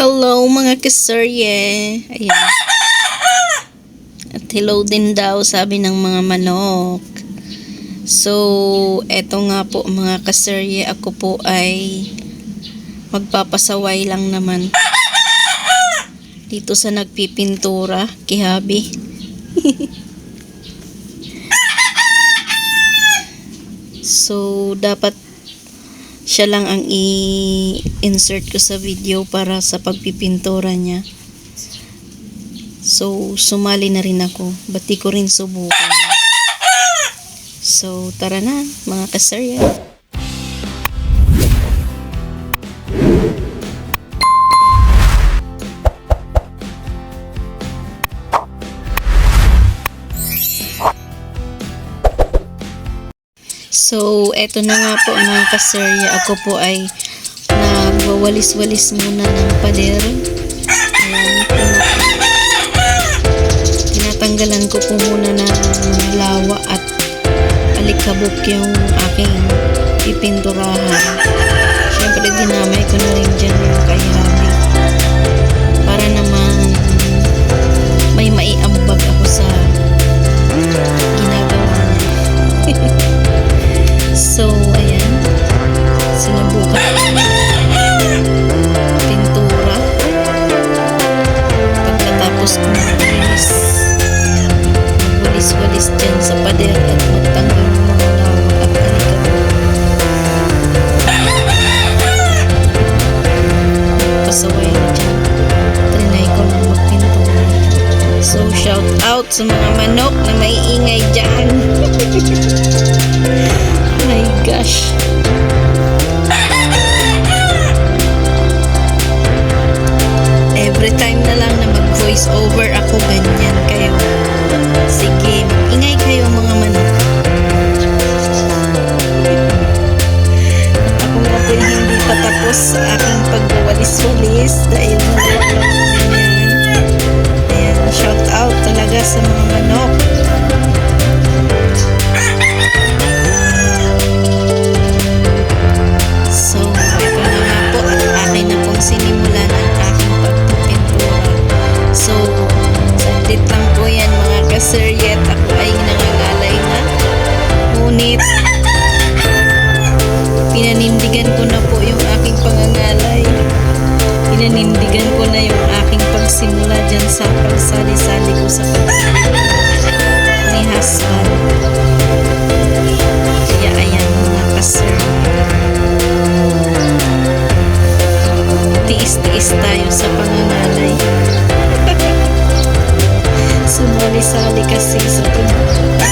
Hello mga kaserye. Ayan. At hello din daw sabi ng mga manok. So, eto nga po mga kaserye. Ako po ay magpapasaway lang naman. Dito sa nagpipintura, kihabi. so, dapat siya lang ang i-insert ko sa video para sa pagpipintura niya. So, sumali na rin ako. Bati ko rin subukan. So, tara na, mga kasarya. So, eto na nga po mga kaserya. Ako po ay nagwawalis-walis muna ng pader. Ayan, tinat- tinatanggalan ko po muna ng lawa at alikabok yung aking pipinturahan. Siyempre, dinamay ko na rin over Kaya ayan mga kaseryet. tiis-tiis tayo sa pangangalay. Sumali-sali kasi sa pintura.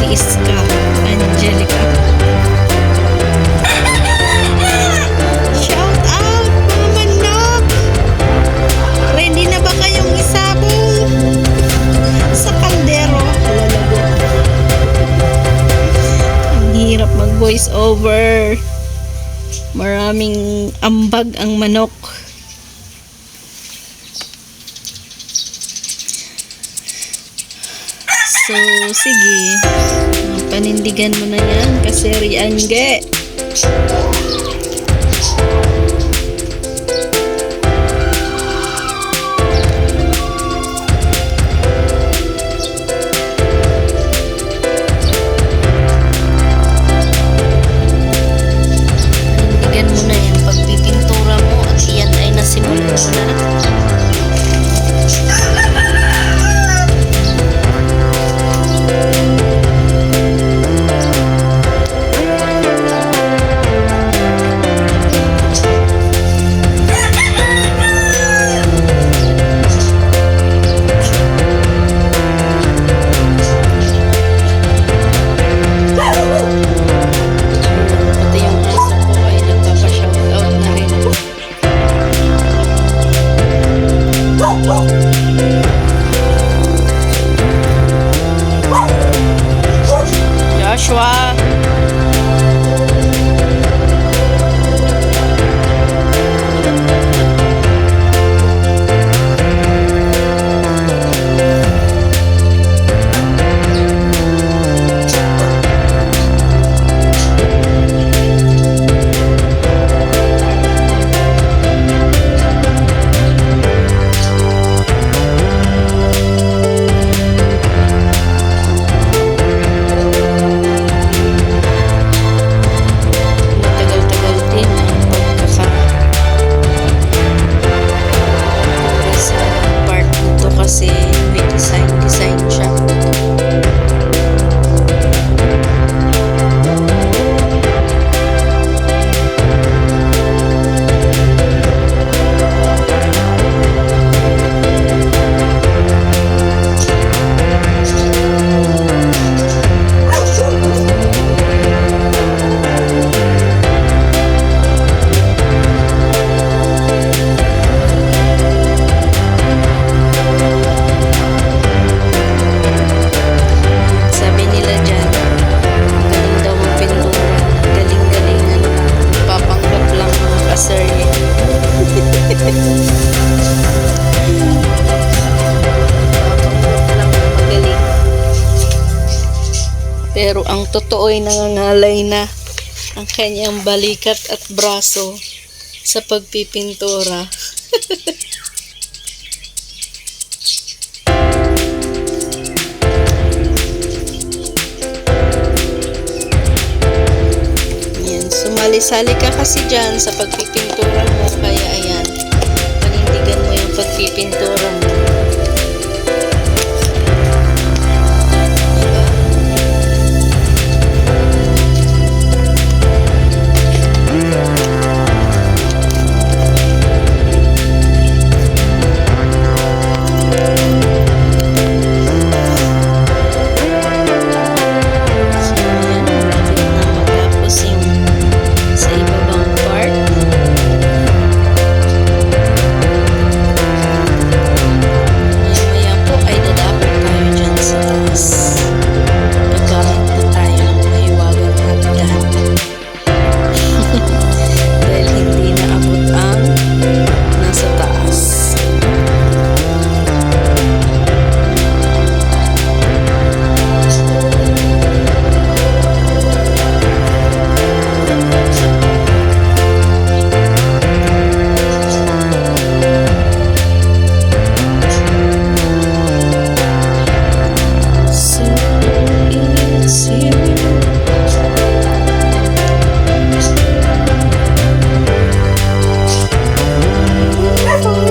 Tiis ka, Angelica. Ambag ang manok. So, sige. Panindigan mo na yan kasi Riangge. Pero ang totoo ay nangangalay na ang kanyang balikat at braso sa pagpipintura. Yan, sumali-sali ka kasi dyan sa pagpipintura mo. Kaya ayan, panindigan mo yung pagpipintura mo.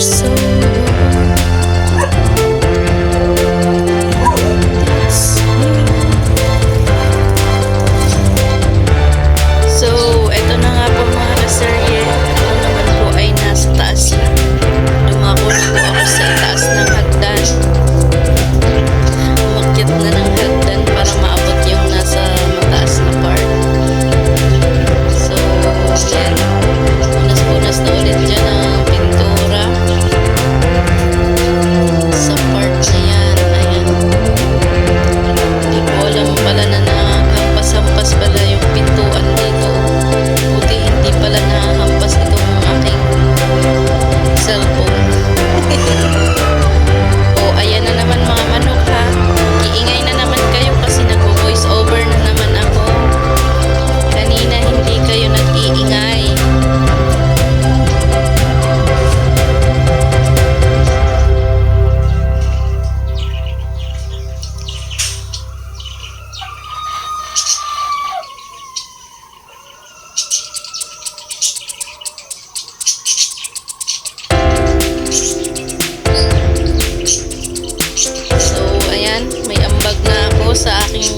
so sa aking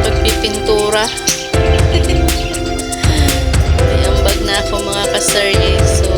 pagpipintura. May ambag na ako mga kasarye. So,